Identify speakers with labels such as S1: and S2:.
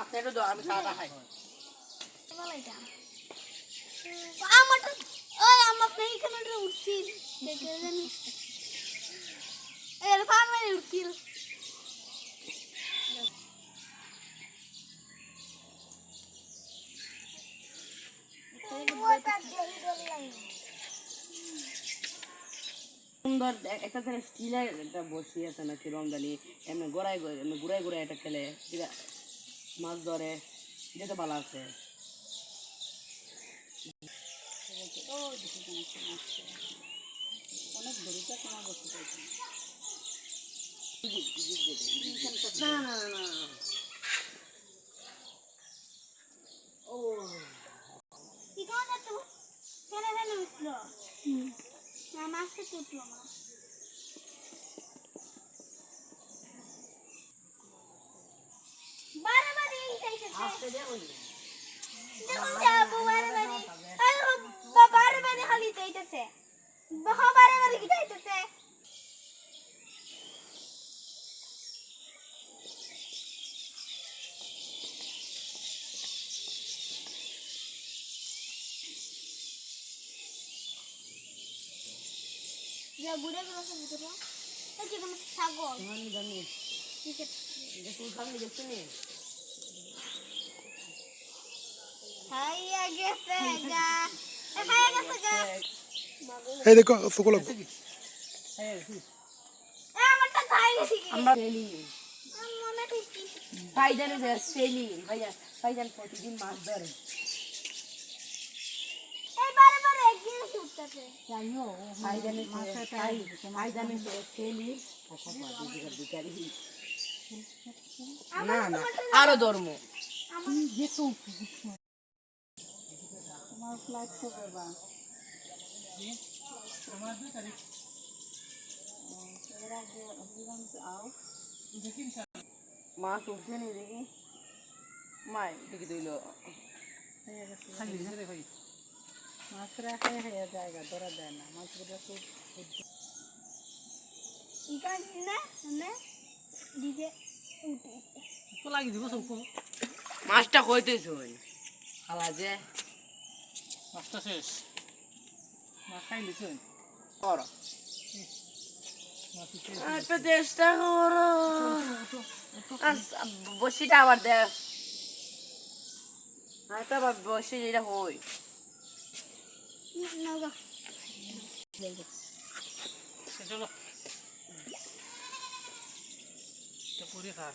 S1: আপনি একটু দাও, আমি সাদা খাই।
S2: বলাইটা আমার ওই আমার নেই কেন উঠছি দেখে জানি। এর ফার্মে উঠছিল
S1: সুন্দর একটা করে স্টিলের একটা বসি আছে নাকি রমজানি এমনি গোড়ায় এমনি ঘুরায় ঘুরায় এটা খেলে মাছ ধরে এটা তো ভালো আছে। না না না না
S2: কি কোন যাচ্ছ ফেলে ফেলে উঠল? না মাছটা তুটলো না বারে বারে খালি যাইতেছে
S1: বারে বারে কি
S2: দেখুন যাব বারে বারে আরে বা- বারে বারে খালি চাইতেছে বাবা বারে বারে কি চাইতেছে যা বুড়ে গেল সব ভিতরে এই যে কোনো ছাগল
S1: জানি জানি
S2: ঠিক আছে
S1: এটা তুই খাবি দেখছি নি
S2: হাইয়া গেছে গা এ হাইয়া গেছে গা
S3: এই দেখো
S2: গেছি কি
S1: আমরা
S2: মনে
S1: ভাইজান ভাইজান ভাইজান প্রতিদিন মাছ ধরে
S2: এই বারে
S1: আরও ধর্ম মাছ উঠছে নি দেখি। মাই দেখি দইল
S2: না।
S1: মাছটা কইতেছ খালা যে
S4: মাছটা শেষ। মাছ খাই লিছেন
S1: কর। চেষ্টা করো। বসিটা আবার দেখ। আবার বসি যেটা
S2: গা
S4: চলো এটা পুরি খার